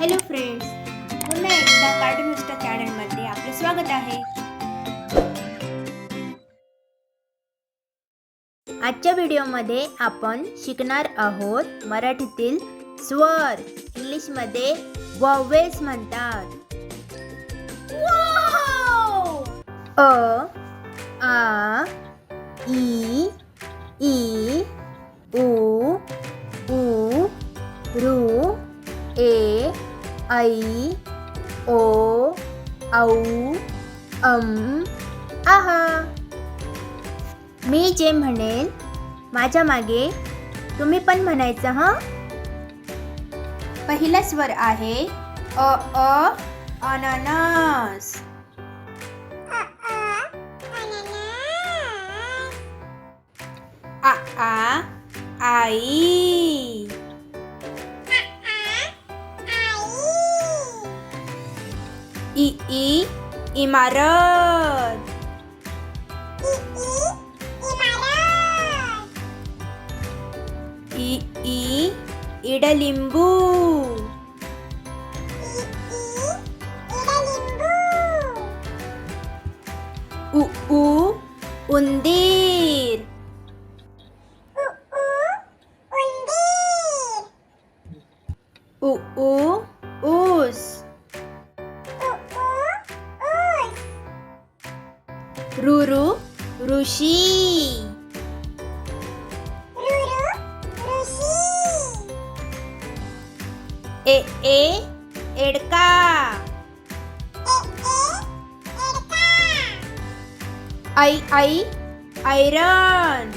Hello friends पुन्हा एकदा cartoon mister चॅनलमध्ये आपले स्वागत आहे. आजच्या व्हिडिओमध्ये आपण शिकणार आहोत मराठीतील स्वर. इंग्लिशमध्ये वॉवेल्स म्हणतात. अ आ ई ई उ ऊ रू ए ऐ ओ औ अम आहा. मी जे म्हणेल माझ्या मागे तुम्ही पण म्हणायचं हां? पहिला स्वर आहे अ अ अननस. आ आ आई. ई ई इमारत ई ई इडलिंबू उ उ उंदीर उ उ ऊस रुरु ऋषी. ए ए एडका. आई आई आयरन.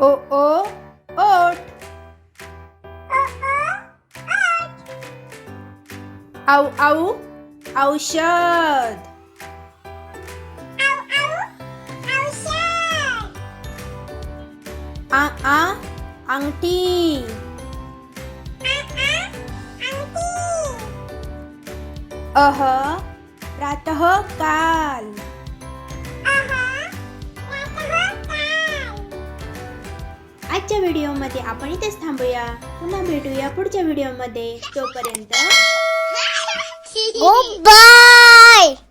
ओ ओ ओट औ औ औषध. आ आ अंगठी. अह प्रातः काल. आजच्या व्हिडिओमध्ये आपण इथेच थांबूया. पुन्हा भेटूया पुढच्या व्हिडिओमध्ये. तोपर्यंत Goodbye.